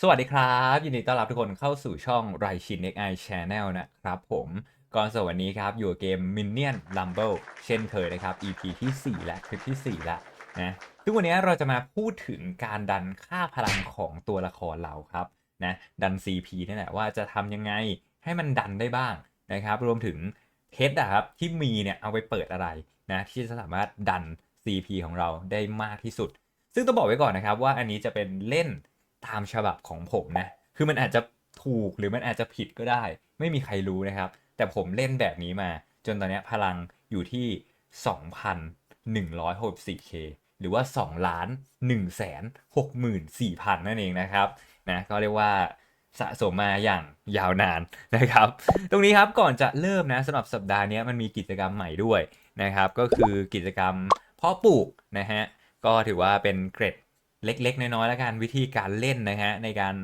สวัสดีครับ ยินดีต้อนรับทุกคนเข้าสู่ช่องไรชิน XI Channel นะครับผมก่อนสวัสดีครับ อยู่กับเกม Minion Rumble เช่นเคยนะครับ EP ที่ 4 และคลิปที่ 4 แล้วนะซึ่งวันนี้เราจะมาพูดถึงการดันค่าพลังของตัวละครเราครับนะดัน CP นี่แหละว่าจะทำยังไงให้มันดันได้บ้างนะครับ รวมถึงเฮดอะครับที่มีเนี่ยเอาไปเปิดอะไรนะที่จะสามารถดัน CP ของเราได้มากที่สุด ซึ่งต้องบอกไว้ก่อนนะครับว่าอันนี้จะเป็นเล่น ตามฉบับของผมนะ คือมันอาจจะถูกหรือมันอาจจะผิดก็ได้ ไม่มีใครรู้นะครับ แต่ผมเล่นแบบนี้มา จนตอนนี้พลังอยู่ที่ 2,164k หรือว่า 2 ล้าน1แสน64,000นั่นเองนะครับนะก็เรียกว่าสะสมมาอย่างยาวนานนะครับ ตรงนี้ครับก่อนจะเริ่มนะสำหรับสัปดาห์นี้มันมีกิจกรรมใหม่ด้วยนะครับ ก็คือกิจกรรมเพาะปลูกนะฮะก็ถือว่าเป็นเกร็ด เล็ก ๆ น้อยๆแล้วกันวิธีการเล่นนะฮะในการ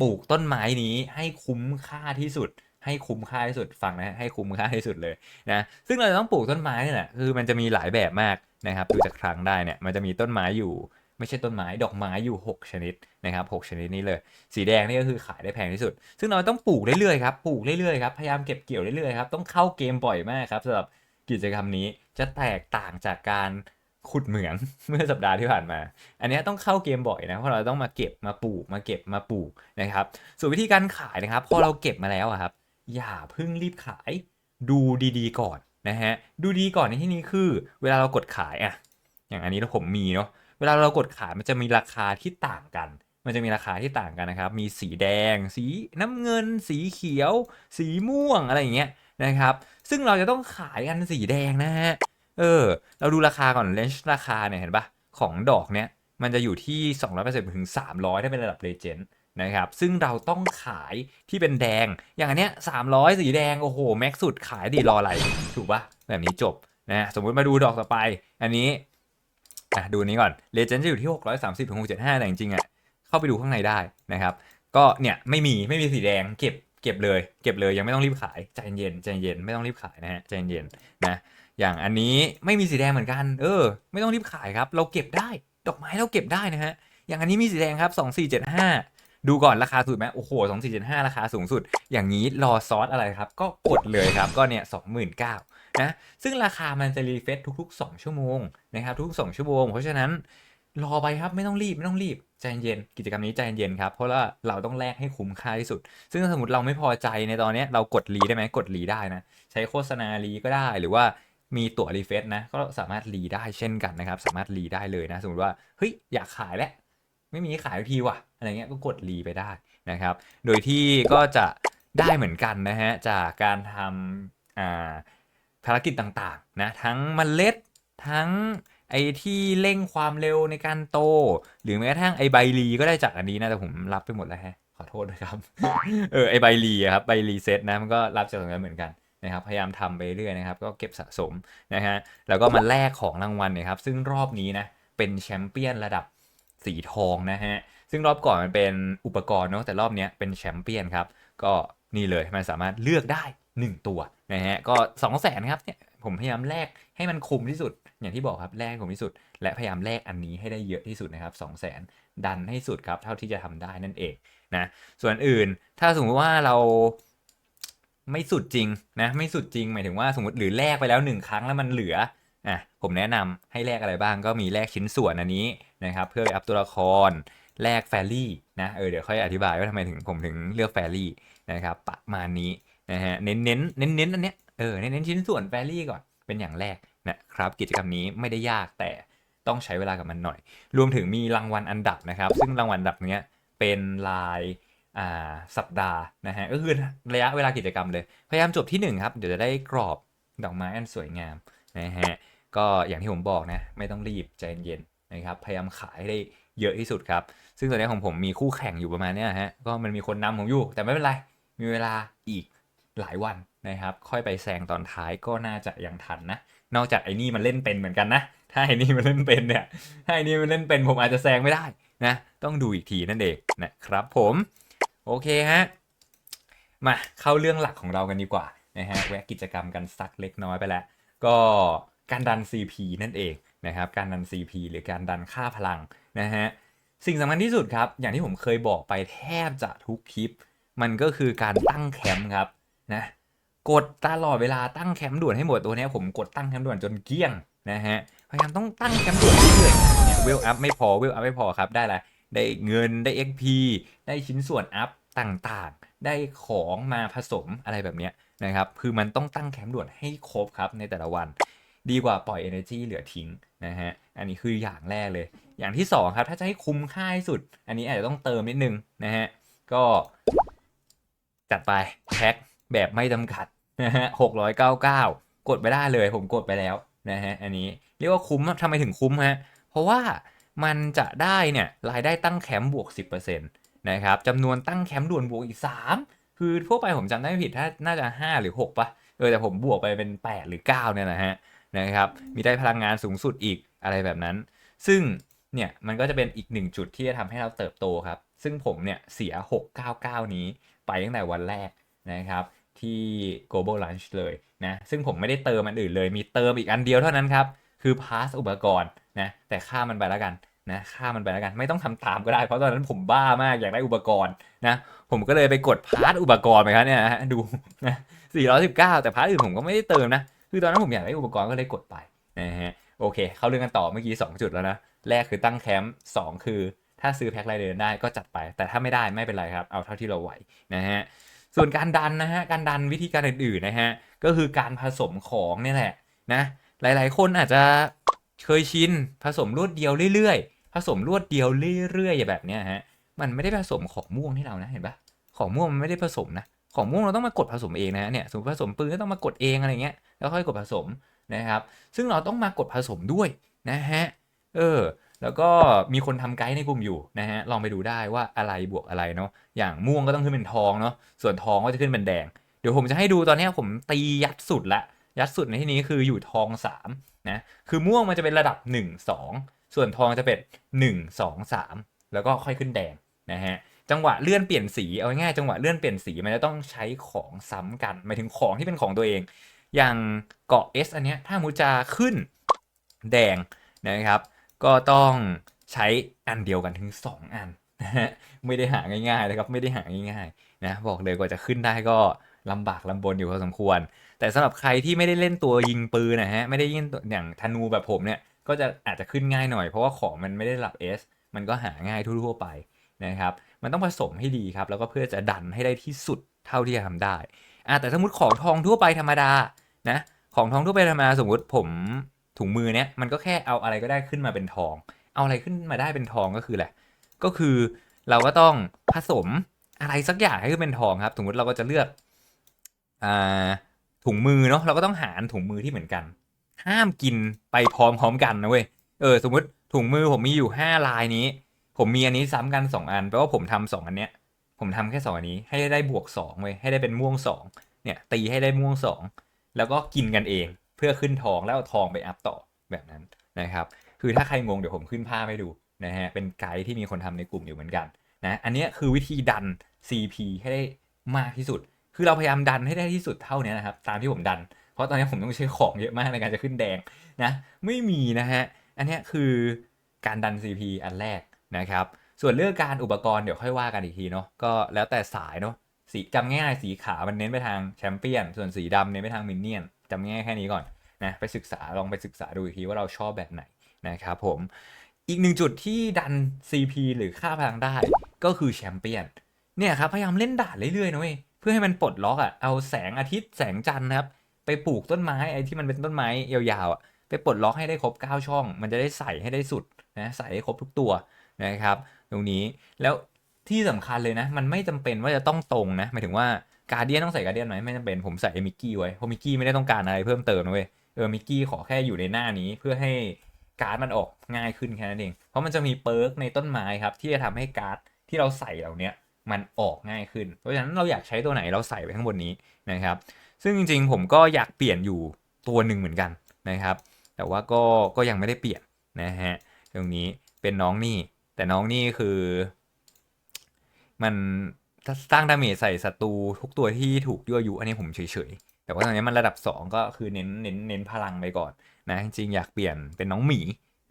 ปลูกต้นไม้นี้ให้คุ้มค่าที่สุด ให้คุ้มค่าที่สุดฟังนะฮะให้คุ้มค่าที่สุดเลยนะซึ่งเราจะต้องปลูกต้นไม้นี่แหละคือมันจะมีหลายแบบมากนะครับดูจากครั้งได้เนี่ยมันจะมีต้นไม้อยู่ไม่ใช่ต้นไม้ดอกไม้อยู่ 6 ชนิดนะครับ6ชนิดนี้เลย สีแดงนี่ก็คือขายได้แพงที่สุด ซึ่งเราต้องปลูกเรื่อยๆครับปลูกเรื่อยๆครับพยายามเก็บเกี่ยวเรื่อยๆครับต้องเข้าเกมบ่อยมากครับสำหรับกิจกรรมนี้จะแตกต่างจากการ ขุดเหมืองเมื่อสัปดาห์ที่ผ่านมา อันนี้ต้องเข้าเกมบ่อยนะเพราะเราต้องมาเก็บมาปลูกมาเก็บมาปลูกนะครับ ส่วนวิธีการขายนะครับ พอเราเก็บมาแล้วอะครับ อย่าเพิ่งรีบขายดูดีๆก่อนนะฮะดูดีก่อนในที่นี้คือ เวลาเรากดขายอะอย่างอันนี้ผมมีเนาะเวลาเรากดขายมันจะมีราคาที่ต่างกัน มันจะมีราคาที่ต่างกันนะครับ มีสีแดง สีน้ำเงิน สีเขียว สีม่วงอะไรอย่างเงี้ยนะครับ ซึ่งเราจะต้องขายกันสีแดงนะฮะ เออ เราดูราคาก่อนเลนส์ราคาเนี่ยเห็นปะของดอกเนี้ยมันจะอยู่ที่ 280ถึง 300 ถ้าเป็นระดับเลเจนด์นะครับ ซึ่งเราต้องขายที่เป็นแดง อย่างอันเนี้ย300 สีแดง โอ้โห แม็กสุดขายดีรออะไร ถูกปะแบบนี้จบนะสมมุติมาดูดอกต่อไป อันนี้อะดูนนี้ก่อนเลเจนด์จะอยู่ที่ 630ถึง675 แต่จริงๆอะเข้าไปดูข้างในได้นะครับ ก็เนี่ยไม่มีไม่มีสีแดงเก็บเก็บเลย เก็บเลยยังไม่ต้องรีบขายใจเย็นใจเย็นไม่ต้องรีบขายนะฮะใจเย็นนะ อย่างอันนี้ไม่มีสีแดงเหมือนกัน เออ ไม่ต้องรีบขายครับ เราเก็บได้ ดอกไม้เราเก็บได้นะฮะ อย่างอันนี้มีสีแดงครับ 2475 ดูก่อนราคาสุดไหมโอ้โห 2475 ราคาสูงสุด อย่างนี้รอซอสอะไรครับ ก็กดเลยครับ ก็เนี่ย29,000นะ ซึ่งราคามันจะรีเฟซทุกๆ 2 ชั่วโมงนะครับ ทุกๆ 2 ชั่วโมง เพราะฉะนั้นรอไปครับไม่ต้องรีบไม่ต้องรีบใจเย็นกิจกรรมนี้ใจเย็นครับเพราะว่าเราต้องแลกให้คุ้มค่าที่สุด ซึ่งสมมติเราไม่พอใจในตอนนี้เรากดรีได้ไหมกดรีได้นะ ใช้โฆษณารีก็ได้หรือว่า มีตั๋วรีเฟซนะ ก็สามารถรีได้เช่นกันนะครับ สามารถรีได้เลยนะ สมมติว่า เฮ้ย อยากขายแล้ว ไม่มีขายทีว่ะ อะไรเงี้ย ก็กดรีไปได้นะครับ โดยที่ก็จะได้เหมือนกันนะฮะ จากการทำอ่าภารกิจต่างๆนะ ทั้งเมล็ด ทั้งไอ้ที่เร่งความเร็วในการโต หรือแม้กระทั่งไอ้ใบรีก็ได้จากอันนี้นะ แต่ผมรับไปหมดแล้วฮะ ขอโทษด้วยครับ เออ ไอ้ใบรีครับ ใบรีเซ็ตนะ มันก็รับจากตรงนั้นเหมือนกัน นะครับพยายามทำไปเรื่อยนะครับ ก็เก็บสะสมนะฮะแล้วก็มาแลกของรางวัลนี่ยครับ ซึ่งรอบนี้นะเป็นแชมเปี้ยนระดับสีทองนะฮะซึ่งรอบก่อนมันเป็นอุปกรณ์เนาะแต่รอบนี้เป็นแชมเปี้ยนครับ ก็นี่เลยมันสามารถเลือกได้ 1 ตัวนะฮะก็2 0 0แสนครับเนี่ยผมพยายามแลกให้มันคุ้มที่สุด อย่างที่บอกครับแลกคุ้มที่สุด และพยายามแลกอันนี้ให้ได้เยอะที่สุดนะครับ2 0 0แสนดันให้สุดครับเท่าที่จะทำได้นั่นเองนะส่วนอื่นถ้าสมมติว่าเรา ไม่สุดจริงนะไม่สุดจริงหมายถึงว่าสมมติหรือแลกไปแล้วหนึ่งครั้งแล้วมันเหลืออะผมแนะนำให้แลกอะไรบ้างก็มีแลกชิ้นส่วนอันนี้นะครับเพื่อไปอัพตัวละครแลกแฟรี่นะเออเดี๋ยวค่อยอธิบายว่าทำไมถึงผมถึงเลือกแฟรี่นะครับประมาณนี้นะฮะเน้นเน้นเน้นเน้นอันเนี้ยเออเน้นเน้นชิ้นส่วนแฟรี่ก่อนเป็นอย่างแรกนะครับกิจกรรมนี้ไม่ได้ยากแต่ต้องใช้เวลากับมันหน่อย รวมถึงมีรางวัลอันดับนะครับ ซึ่งรางวัลอันดับเนี้ยเป็นลาย สัปดาห์นะฮะก็คือระยะเวลากิจกรรมเลย พยายามจบที่ 1 ครับ เดี๋ยวจะได้กรอบดอกไม้อันสวยงามนะฮะก็อย่างที่ผมบอกนะ ไม่ต้องรีบใจเย็นนะครับพยายามขายให้ได้เยอะที่สุดครับ ซึ่งตอนนี้ของผมมีคู่แข่งอยู่ประมาณเนี้ยฮะก็มันมีคนนำผมอยู่ แต่ไม่เป็นไร มีเวลาอีกหลายวันนะครับ ค่อยไปแซงตอนท้ายก็น่าจะยังทันนะ นอกจากไอ้นี่มันเล่นเป็นเหมือนกันนะ ถ้าไอ้นี่มันเล่นเป็นเนี่ยถ้าไอ้นี่มันเล่นเป็นผมอาจจะแซงไม่ได้นะ ต้องดูอีกทีนั่นเองนะครับผม โอเคฮะ มาเข้าเรื่องหลักของเรากันดีกว่านะฮะแวะกิจกรรมกันสักเล็กน้อยไปแล้ว ก็การดัน CP นั่นเองนะครับ การดัน CP หรือการดันค่าพลังนะฮะ สิ่งสำคัญที่สุดครับ อย่างที่ผมเคยบอกไปแทบจะทุกคลิป มันก็คือการตั้งแคมป์ครับนะกดตลอดเวลาตั้งแคมป์ด่วนให้หมดตัวนี้ผมกดตั้งแคมป์ด่วนจนเกลี้ยงนะฮะพยายามต้องตั้งแคมป์ด่วนเรื่อยๆเนี่ยเวลอัพไม่พอเวลอัพไม่พอครับได้อะไร ได้เงินได้ XP ได้ชิ้นส่วนอัพต่างๆ ได้ของมาผสมอะไรแบบเนี้ยนะครับ คือมันต้องตั้งแคมป์ด่วนให้ครบครับในแต่ละวัน ดีกว่าปล่อย energy เหลือทิ้งนะฮะ อันนี้คืออย่างแรกเลย อย่างที่สองครับ ถ้าจะให้คุ้มค่าที่สุด อันนี้อาจจะต้องเติมนิดนึงนะฮะ ก็จัดไปแพ็คแบบไม่จำกัดนะฮะหกร้อยเก้าเก้ากดไปได้เลย ผมกดไปแล้วนะฮะ อันนี้เรียกว่าคุ้มทำไมถึงคุ้มฮะ เพราะว่า มันจะได้เนี่ยรายได้ตั้งแคมป์บวก 10%นะครับจำนวนตั้งแคมป์ด่วนบวกอีก 3 คือทั่วไปผมจำได้ไม่ผิดถ้าน่าจะ 5 หรือ 6ปะเออแต่ผมบวกไปเป็น 8 หรือ 9 เนี่ยนะฮะนะครับมีได้พลังงานสูงสุดอีกอะไรแบบนั้น ซึ่งเนี่ยมันก็จะเป็นอีกหนึ่งจุดที่จะทำให้เราเติบโตครับ ซึ่งผมเนี่ยเสีย 699 นี้ไปตั้งแต่วันแรกนะครับที่ global launch เลยนะซึ่งผมไม่ได้เติมอันอื่นเลย มีเติมอีกอันเดียวเท่านั้นครับ คือพาสอุปกรณ์ นะแต่ค่ามันไปแล้วกันนะค่ามันไปแล้วกันไม่ต้องทำตามก็ได้ เพราะตอนนั้นผมบ้ามากอยากได้อุปกรณ์นะผมก็เลยไปกดพาร์ทอุปกรณ์ไปครับเนี่ยนะฮะดูนะ419 แต่พาร์ทอื่นผมก็ไม่ได้เติมนะคือตอนนั้นผมอยากได้อุปกรณ์ก็เลยกดไปนะฮะโอเค เข้าเรื่องกันต่อเมื่อกี้2จุดแล้วนะแรกคือตั้งแคมป์2คือถ้าซื้อแพ็ครายเดือนได้ก็จัดไป แต่ถ้าไม่ได้ไม่เป็นไรครับ เอาเท่าที่เราไหวนะฮะส่วนการดันนะฮะการดันวิธีการอื่นๆนะฮะก็คือการผสมของเนี่ยแหละนะหลายๆ คนอาจจะ เคยชินผสมรวดเดียวเรื่อยๆ ผสมรวดเดียวเรื่อยๆอย่างแบบเนี้ยฮะมันไม่ได้ผสมของม่วงให้เรานะเห็นปะของม่วงมันไม่ได้ผสมนะของม่วงเราต้องมากดผสมเองนะเนี่ยสมมติผสมปืนก็ต้องมากดเองอะไรเงี้ยแล้วค่อยกดผสมนะครับ ซึ่งเราต้องมากดผสมด้วยนะฮะเออแล้วก็มีคนทำไกด์ในกลุ่มอยู่นะฮะลองไปดูได้ว่าอะไรบวกอะไรเนาะอย่างม่วงก็ต้องขึ้นเป็นทองเนาะส่วนทองก็จะขึ้นเป็นแดง เดี๋ยวผมจะให้ดูตอนนี้ผมตียัดสุดละ ยัดสุดในที่นี้คืออยู่ทอง3นะคือม่วงมันจะเป็นระดับ 1 2 ส่วนทองจะเป็น 1 2 3 แล้วก็ค่อยขึ้นแดงนะฮะจังหวะเลื่อนเปลี่ยนสีเอาง่ายจังหวะเลื่อนเปลี่ยนสีมันจะต้องใช้ของซ้ำกันหมายถึงของที่เป็นของตัวเอง อย่างเกาะ S อันเนี้ยถ้ามูจะขึ้นแดงนะครับ ก็ต้องใช้อันเดียวกันถึง 2 อันนะฮะไม่ได้หาง่ายๆนะครับไม่ได้หาง่ายๆนะบอกเลยกว่าจะขึ้นได้ก็ลำบากลำบนอยู่พอสมควร แต่สำหรับใครที่ไม่ได้เล่นตัวยิงปืนนะฮะไม่ได้ยิงตัวอย่างธนูแบบผมเนี่ยก็จะอาจจะขึ้นง่ายหน่อยเพราะว่าของมันไม่ได้ระดับ S มันก็หาง่ายทั่วๆไปนะครับมันต้องผสมให้ดีครับ แล้วก็เพื่อจะดันให้ได้ที่สุดเท่าที่จะทำได้อ่าแต่สมมติของทองทั่วไปธรรมดานะของทองทั่วไปธรรมดาสมมติผมถุงมือเนี้ยมันก็แค่เอาอะไรก็ได้ขึ้นมาเป็นทอง เอาอะไรขึ้นมาได้เป็นทองก็คือแหละก็คือเราก็ต้องผสมอะไรสักอย่างให้ขึ้นเป็นทองครับ สมมติเราก็จะเลือกอ่า ถุงมือเนาะเราก็ต้องหารถุงมือที่เหมือนกัน ห้ามกินไปพร้อมๆกันนะเว้ยเออสมมติถุงมือผมมีอยู่ห้าลายนี้ ผมมีอันนี้ซ้ำกัน 2 อันแปลว่าผมทำสองอันเนี้ยผมทำแค่ 2 อันนี้ให้ได้บวก2เว้ยให้ได้เป็นม่วง 2 เนี่ย ตีให้ได้ม่วง 2 แล้วก็กินกันเองเพื่อขึ้นทองแล้วเอาทองไปอัพต่อแบบนั้นนะครับ คือถ้าใครงงเดี๋ยวผมขึ้นภาพให้ดูนะฮะเป็นไกด์ที่มีคนทำในกลุ่มอยู่เหมือนกันนะอันนี้คือวิธีดัน CP ให้ได้มากที่สุด คือเราพยายามดันให้ได้ที่สุดเท่านี้นะครับ ตามที่ผมดัน เพราะตอนนี้ผมต้องใช้ของเยอะมากในการจะขึ้นแดงนะ ไม่มีนะฮะ อันนี้คือการดัน CP อันแรกนะครับ ส่วนเรื่องการอุปกรณ์เดี๋ยวค่อยว่ากันอีกทีเนาะ ก็แล้วแต่สายเนาะ สีจำง่ายสีขาวมันเน้นไปทางแชมเปี้ยน ส่วนสีดำเน้นไปทางมินเนี่ยนจำง่ายแค่นี้ก่อนนะ ไปศึกษาลองไปศึกษาดูอีกทีว่าเราชอบแบบไหนนะครับผม อีกหนึ่งจุดที่ดัน CP หรือค่าพลังได้ก็คือแชมเปี้ยน เนี่ยครับพยายามเล่นด่านเรื่อยๆนะเว้ย เพื่อให้มันปลดล็อกอะ่ะเอาแสงอาทิตย์แสงจันทร์นะครับ ไปปลูกต้นไม้ไอ้ที่มันเป็นต้นไม้ยาวๆอะไปปลดล็อกให้ได้ครบ 9 ช่อง มันจะได้ใส่ให้ได้สุดนะใส่ให้ครบทุกตัวนะครับ ตรงนี้แล้วที่สำคัญเลยนะ มันไม่จำเป็นว่าจะต้องตรงนะหมายถึงว่าการเดียนต้องใส่การเดียนไหมไม่จำเป็นผมใส่มิกกี้ไว้เพราะมิกกี้ไม่ได้ต้องการอะไรเพิ่มเติมนะเว้ยเออมิกกี้ขอแค่อยู่ในหน้านี้เพื่อให้การ์ดมันออกง่ายขึ้นแค่นั้นเอง เพราะมันจะมีเปิร์กในต้นไม้ครับที่จะทำให้การ์ดที่เราใส่เหล่านี้ มันออกง่ายขึ้น เพราะฉะนั้นเราอยากใช้ตัวไหนเราใส่ไว้ข้างบนนี้นะครับ ซึ่งจริงๆผมก็อยากเปลี่ยนอยู่ตัวหนึ่งเหมือนกันนะครับ แต่ว่าก็ก็ยังไม่ได้เปลี่ยนนะฮะตรงนี้เป็นน้องนี่ แต่น้องนี่คือ มันสร้างดาเมจใส่ศัตรูทุกตัวที่ถูกยั่วยุอันนี้ผมเฉยๆ แต่ว่าตอนนี้มันระดับ 2 ก็คือเน้นเน้นเน้นพลังไปก่อนนะจริงๆอยากเปลี่ยนเป็นน้องหมี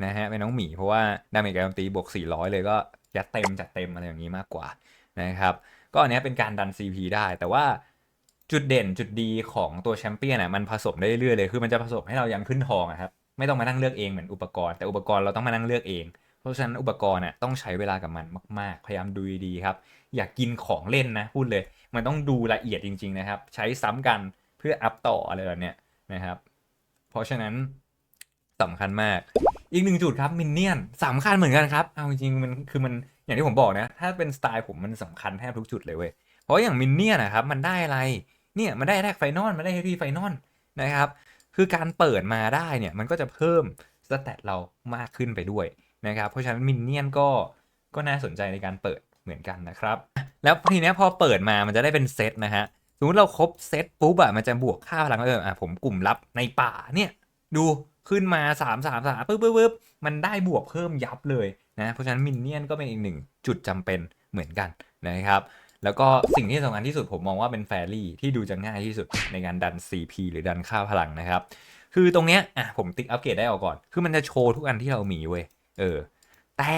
นะฮะเป็นน้องหมีเพราะว่าดาเมจการโจมตีบวก400 เลยก็ยัดเต็มจัดเต็มอะไรอย่างนี้มากกว่า นะครับก็อันนี้เป็นการดัน CP ได้แต่ว่าจุดเด่นจุดดีของตัวแชมเปี้ยนอะมันผสมได้เรื่อยเลยคือมันจะผสมให้เรายังขึ้นทองอะครับไม่ต้องมานั่งเลือกเองเหมือนอุปกรณ์แต่อุปกรณ์เราต้องมานั่งเลือกเอง เพราะฉะนั้นอุปกรณ์อะต้องใช้เวลากับมันมาก ๆ พยายามดูดีครับ อยากกินของเล่นนะพูดเลย มันต้องดูละเอียดจริง ๆ นะครับ ใช้ซ้ำกันเพื่ออัพต่ออะไรแบบเนี้ยนะครับ เพราะฉะนั้นสำคัญมาก อีกหนึ่งจุดครับมินเนี่ยนสำคัญเหมือนกันครับเอาจริงๆมันคือมัน อย่างที่ผมบอกนะ ถ้าเป็นสไตล์ผมมันสำคัญแทบทุกจุดเลยเว้ย เพราะอย่างมินเนี่ยนะครับ มันได้อะไร เนี่ยมันได้แท็กไฟนอลมันได้เฮฟวี่ไฟนอลนะครับ คือการเปิดมาได้เนี่ยมันก็จะเพิ่มสเตตเรามากขึ้นไปด้วยนะครับ เพราะฉะนั้นมินเนี่ยนก็ก็น่าสนใจในการเปิดเหมือนกันนะครับ แล้วทีเนี้ยพอเปิดมามันจะได้เป็นเซตนะฮะสมมติเราครบเซตปุ๊บอะมันจะบวกค่าพลังเอออะผมกลุ่มลับในป่าเนี่ยดู ขึ้นมา 3 3 3ปึ๊บปึ๊บปึ๊บมันได้บวกเพิ่มยับเลยนะเพราะฉะนั้นมินเนี่ยนก็เป็นอีกหนึ่งจุดจำเป็นเหมือนกันนะครับแล้วก็สิ่งที่สำคัญที่สุดผมมองว่าเป็นแฟรี่ที่ดูจะง่ายที่สุดในการดัน CP หรือดันค่าพลังนะครับ คือตรงเนี้ยอะผมติ๊กอัปเกรดได้ออกก่อน คือมันจะโชว์ทุกอันที่เรามีเว้ยเออแต่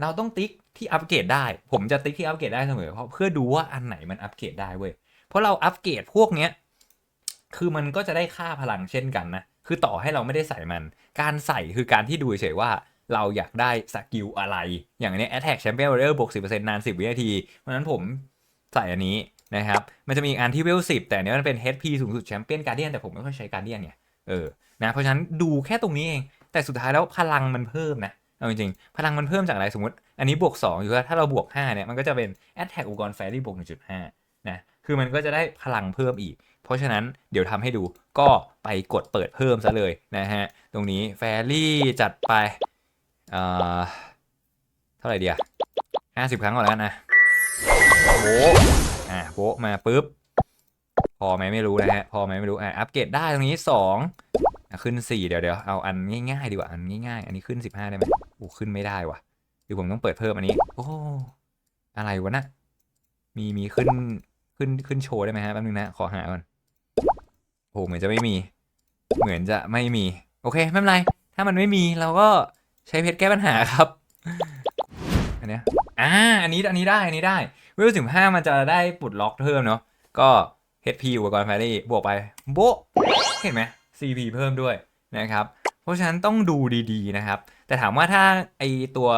เราต้องติ๊กที่อัปเกรดได้ ผมจะติ๊กที่อัปเกรดได้เสมอเพราะเพื่อดูว่าอันไหนมันอัปเกรดได้เว้ยเพราะเราอัปเกรดพวกเนี้ยคือมันก็จะได้ค่าพลังเช่นกันนะ คือต่อให้เราไม่ได้ใส่มัน การใส่คือการที่ดูเฉยว่าเราอยากได้สกิลอะไร อย่างนี้ย Attack Champion Warrior บวก 10%นาน 10 วินาที เพราะนั้นผมใส่อันนี้นะครับ มันจะมีอีกอันที่เวล 10 แต่อันเนี้ยมันเป็น HP สูงสุดแชมเปี้ยนการเดียนแต่ผมไม่ค่อยใช้การเดียนไงเออนะเพราะฉะนั้นดูแค่ตรงนี้เอง แต่สุดท้ายแล้วพลังมันเพิ่มนะเอาจริงๆพลังมันเพิ่มจากอะไรสมมติ อันนี้บวก 2 อยู่แล้วถ้าเราบวก 5 เนี่ย มันก็จะเป็น Attack อุปกรณ์แฟรี่บวก 1.5 นะ คือมันก็จะได้พลังเพิ่มอีก เพราะฉะนั้นเดี๋ยวทำให้ดู ก็ไปกดเปิดเพิ่มซะเลยนะฮะ ตรงนี้แฟรี่จัดไปเอ่อเท่าไหร่เดีอะห้าสิบครั้งก่อนแล้วกันนะโบอะโบะมาปุ๊บ พอไหมไม่รู้นะฮะ พอไหมไม่รู้ อะ อัปเกรดได้ตรงนี้สองขึ้นสี่เดี๋ยวเดี๋ยวเอาอันง่ายๆดีกว่า อันง่ายๆ อันนี้ขึ้นสิบห้าได้ไหมโอ้ขึ้นไม่ได้ว่ะหรือผมต้องเปิดเพิ่มอันนี้ โอ้ อะไรวะน่ะมีมีขึ้นขึ้นขึ้นโชว์ได้ไหมฮะแป๊บนึงนะ ขอหาก่อน โอ้เหมือนจะไม่มี เหมือนจะไม่มี โอเค ไม่เป็นไร ถ้ามันไม่มีเราก็ใช้เพชรแก้ปัญหาครับ อันเนี้ยอ่า อันนี้ อันนี้ได้ อันนี้ได้เวลสิบห้ามันจะได้ปลดล็อกเพิ่มเนาะ ก็ HP อุปกรณ์แฟรี่บวกไปโบเห็นไหม CP เพิ่มด้วยนะครับ เพราะฉะนั้นต้องดูดีๆนะครับ แต่ถามว่าถ้าไอตัว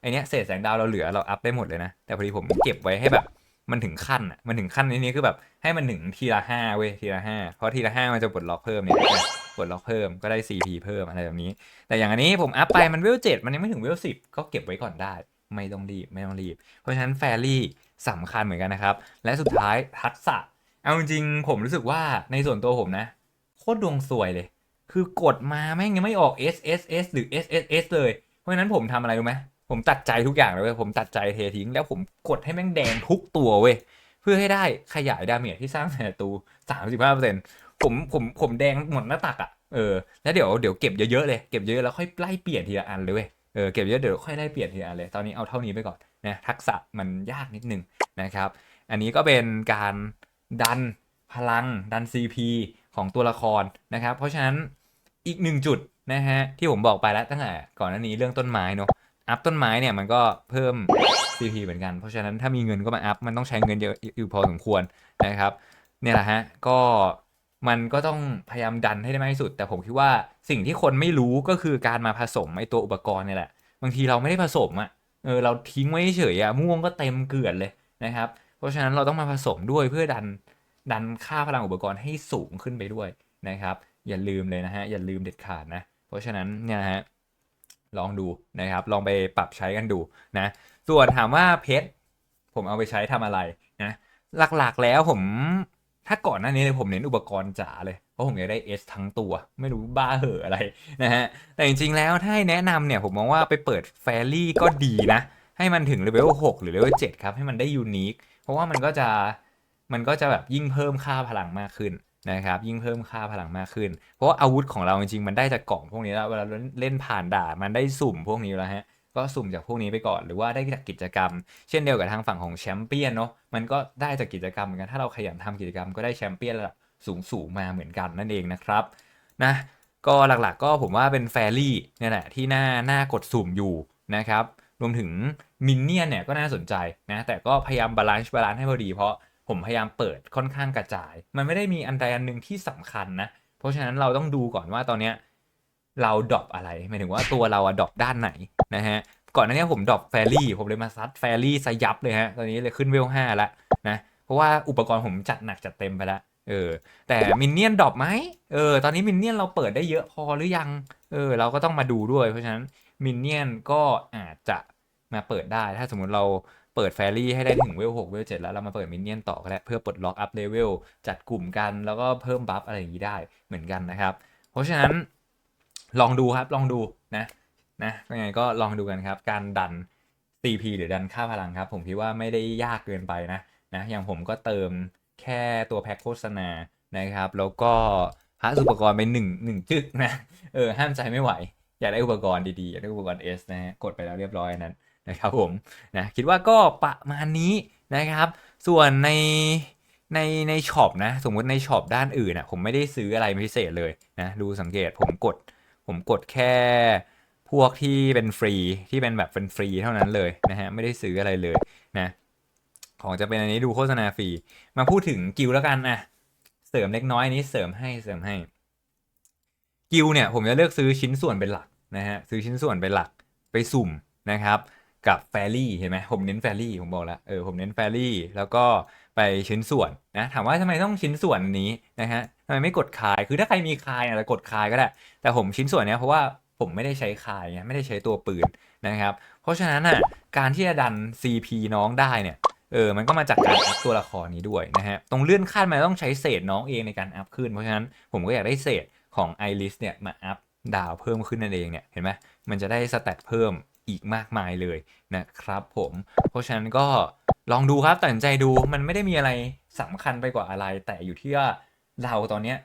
ไอเนี้ยเศษแสงดาวเราเหลือเราอัพได้หมดเลยนะ แต่พอดีผมเก็บไว้ให้แบบ มันถึงขั้นอะมันถึงขั้นนี้คือแบบให้มันถึงทีละห้าเว้ยทีละห้าเพราะทีละห้ามันจะปลดล็อกเพิ่มเนี่ยปลดล็อกเพิ่มก็ได้ CP เพิ่มอะไรแบบนี้ แต่อย่างอันนี้ผมอัพไปมันเวลเจ็ดมันยังไม่ถึงเวลสิบก็เก็บไว้ก่อนได้ ไม่ต้องรีบไม่ต้องรีบ เพราะฉะนั้นแฟรี่สำคัญเหมือนกันนะครับ และสุดท้ายทักษะเอาจริงๆผมรู้สึกว่าในส่วนตัวผมนะโคตรดวงสวยเลย คือกดมาแม่งยังไม่ออก S S S หรือ S S S เลย เพราะฉะนั้นผมทำอะไรรู้ไหม ผมตัดใจทุกอย่างเลยเว้ยผมตัดใจเททิ้ง แล้วผมกดให้แม่งแดงทุกตัวเว้ยเพื่อให้ได้ขยายดาเมจที่สร้างศัตรู35%ผมผมผมแดงหมดหน้าตักอะ่ะเออแล้วเดี๋ยวเดี๋ยวเก็บเยอะๆเลยเก็บเยอะแล้วค่อยไล่เปลี่ยนทีละอันเลยเว้ยเออเก็บเยอะเดี๋ยวค่อยไล่เปลี่ยนทีละอันเลย ตอนนี้เอาเท่านี้ไปก่อนนะทักษะมันยากนิดนึงนะครับ อันนี้ก็เป็นการดันพลังดัน CP ของตัวละครนะครับ เพราะฉะนั้นอีกหนึ่งจุดนะฮะที่ผมบอกไปแล้วตั้งแต่ก่อนหน้านี้เรื่องต้นไม้เนาะ อัพต้นไม้เนี่ยมันก็เพิ่ม CP เหมือนกัน เพราะฉะนั้นถ้ามีเงินก็มาอัพมันต้องใช้เงินเยอะอยู่พอสมควรนะครับเนี่ยแหละฮะก็มันก็ต้องพยายามดันให้ได้มากที่สุด แต่ผมคิดว่าสิ่งที่คนไม่รู้ก็คือการมาผสมไอตัวอุปกรณ์เนี่ยแหละ บางทีเราไม่ได้ผสมอะ่ะเออเราทิ้งไว้เฉยอะ่ะม่วงก็เต็มเกลื่อนเลยนะครับ เพราะฉะนั้นเราต้องมาผสมด้วยเพื่อดันดันค่าพลังอุปกรณ์ให้สูงขึ้นไปด้วยนะครับ อย่าลืมเลยนะฮะอย่าลืมเด็ดขาดนะ เพราะฉะนั้นเนี่ยนะฮะ ลองดูนะครับ ลองไปปรับใช้กันดูนะ ส่วนถามว่าเพชรผมเอาไปใช้ทำอะไรนะ หลักๆแล้วผมถ้าก่อนหน้านี้เลยผมเน้นอุปกรณ์จ๋าเลย เพราะผมอยากได้ S ทั้งตัว ไม่รู้บ้าเหอะอะไรนะฮะ แต่จริงๆแล้วถ้าให้แนะนำเนี่ยผมมองว่าไปเปิดแฟรี่ก็ดีนะ ให้มันถึงเลเวล6หรือเลเวล7ครับ ให้มันได้ยูนิค เพราะว่ามันก็จะมันก็จะแบบยิ่งเพิ่มค่าพลังมากขึ้น นะครับยิ่งเพิ่มค่าพลังมากขึ้น เพราะว่าอาวุธของเราจริงๆมันได้จากกล่องพวกนี้แล้วเวลาเล่นผ่านด่ามันได้สุ่มพวกนี้แล้วฮะก็สุ่มจากพวกนี้ไปก่อนหรือว่าได้จากกิจกรรม เช่นเดียวกับทางฝั่งของแชมเปี้ยนเนาะมันก็ได้จากกิจกรรมเหมือนกันถ้าเราขยันทำกิจกรรมก็ได้แชมเปี้ยนระดับสูงสูงๆมาเหมือนกันนั่นเองนะครับนะก็หลักๆก็ผมว่าเป็นแฟรี่เนี่ยแหละที่น่าน่ากดสุ่มอยู่นะครับรวมถึงมินเนี่ยนเนี่ยก็น่าสนใจนะแต่ก็พยายามบาลานซ์บาลานซ์ให้พอดีเพราะ ผมพยายามเปิดค่อนข้างกระจาย มันไม่ได้มีอันใดอันหนึ่งที่สำคัญนะ เพราะฉะนั้นเราต้องดูก่อนว่าตอนเนี้ยเราดรอปอะไรหมายถึงว่าตัวเราอะดรอปด้านไหนนะฮะก่อนหน้านี้ผมดรอปแฟรี่ผมเลยมาซัดแฟรี่ซะยับเลยฮะตอนนี้เลยขึ้นเวลห้าล้วนะเพราะว่าอุปกรณ์ผมจัดหนักจัดเต็มไปแล้วเออแต่มินเนี่ยนดรอปไหมเออตอนนี้มินเนี่ยนเราเปิดได้เยอะพอหรือยังเออเราก็ต้องมาดูด้วย เพราะฉะนั้นมินเนี่ยนก็อาจจะมาเปิดได้ถ้าสมมุติเรา เปิดแฟรี่ให้ได้ถึงเวลหกเวลเจ็ดแล้วเรามาเปิดมินเนี่ยนต่อก็ได้เพื่อปลดล็อกอัพเลเวลจัดกลุ่มกันแล้วก็เพิ่มบัฟอะไรอย่างนี้ได้เหมือนกันนะครับ เพราะฉะนั้นลองดูครับลองดูนะนะยังไงก็ลองดูกันครับ การดัน CP หรือดันค่าพลังครับ ผมคิดว่าไม่ได้ยากเกินไปนะนะอย่างผมก็เติมแค่ตัวแพ็คโฆษณานะครับ แล้วก็หาอุปกรณ์ไปหนึ่งหนึ่งจึกนะเออห้ามใจไม่ไหว อยากได้อุปกรณ์ดีๆอยากได้อุปกรณ์ S นะฮะกดไปแล้วเรียบร้อยอันนั้ นะครับผมนะคิดว่าก็ประมาณนี้นะครับ ส่วนในในในช็อปนะสมมุติในช็อปด้านอื่นอะผมไม่ได้ซื้ออะไรพิเศษเลยนะดูสังเกตผมกด ผมกดแค่พวกที่เป็นฟรีที่เป็นแบบเป็นฟรีเท่านั้นเลยนะฮะไม่ได้ซื้ออะไรเลยนะของจะเป็นอันนี้ดูโฆษณาฟรี มาพูดถึงกิลแล้วกันนะเสริมเล็กน้อยนนี้เสริมให้เสริมให้กิลเนี่ยผมจะเลือกซื้อชิ้นส่วนเป็นหลักนะฮะซื้อชิ้นส่วนเป็นหลักไปสุ่มนะครับ กับแฟรี่เห็นไหมผมเน้นแฟรี่ผมบอกแล้วเออผมเน้นแฟรี่แล้วก็ไปชิ้นส่วนนะถามว่าทำไมต้องชิ้นส่วนนี้นะฮะทำไมไม่กดคายคือถ้าใครมีคายอาจจะกดคายก็ได้ แต่ผมชิ้นส่วนเนี้ยเพราะว่าผมไม่ได้ใช้คายไงไม่ได้ใช้ตัวปืนนะครับ เพราะฉะนั้นอะการที่จะดัน CP น้องได้เนี่ยเออ มันก็มาจากการอัพตัวละครนี้ด้วยนะฮะ ตรงเลื่อนขั้นมันต้องใช้เศษน้องเองในการอัพขึ้น เพราะฉะนั้นผมก็อยากได้เศษของ iris เนี่ยมาอัพดาวเพิ่มขึ้นนั่นเองเนี่ย เห็นไหมมันจะได้สแตทเพิ่ม อีกมากมายเลยนะครับผม เพราะฉะนั้นก็ลองดูครับตัดสินใจดูมันไม่ได้มีอะไรสำคัญไปกว่าอะไร แต่อยู่ที่ว่าเราตอนเนี้ย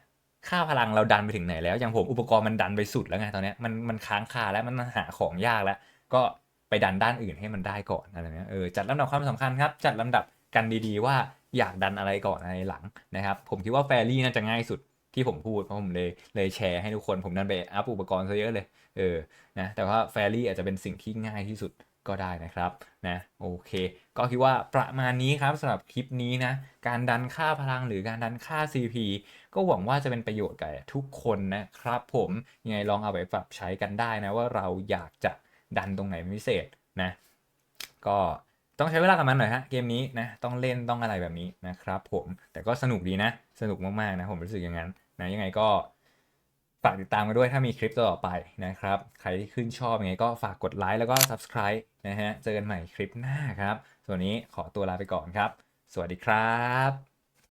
ค่าพลังเราดันไปถึงไหนแล้ว อย่างผมอุปกรณ์มันดันไปสุดแล้วไงตอนนี้มันมันค้างคาแล้วมันหาของยากแล้ว ก็ไปดันด้านอื่นให้มันได้ก่อนอะไรเงี้ยเออจัดลำดับความสำคัญครับ จัดลำดับกันดีๆ ว่าอยากดันอะไรก่อนอะไรหลังนะครับ ผมคิดว่าแฟรี่น่าจะง่ายสุด ที่ผมพูดเพราะผมเลยเลยแชร์ให้ทุกคนผมดันไปอัพอุปกรณ์ซะเยอะเลยเออนะแต่ว่าแฟรี่อาจจะเป็นสิ่งที่ง่ายที่สุดก็ได้นะครับนะโอเค ก็คิดว่าประมาณนี้ครับสำหรับคลิปนี้นะ การดันค่าพลังหรือการดันค่า CP ก็หวังว่าจะเป็นประโยชน์กับทุกคนนะครับผมยังไงลองเอาไปปรับใช้กันได้นะว่าเราอยากจะดันตรงไหนเป็นพิเศษนะก็ต้องใช้เวลากับมันหน่อยฮะเกมนี้นะต้องเล่นต้องอะไรแบบนี้นะครับผมแต่ก็สนุกดีนะ สนุกมากๆนะผมรู้สึกอย่างนั้น นะยังไงก็ฝากติดตามกันด้วยถ้ามีคลิปต่อไปนะครับ ใครที่ขึ้นชอบยังไงก็ฝากกดไลค์แล้วก็ Subscribe นะฮะ เจอกันใหม่คลิปหน้าครับ ส่วนนี้ขอตัวลาไปก่อนครับ สวัสดีครับ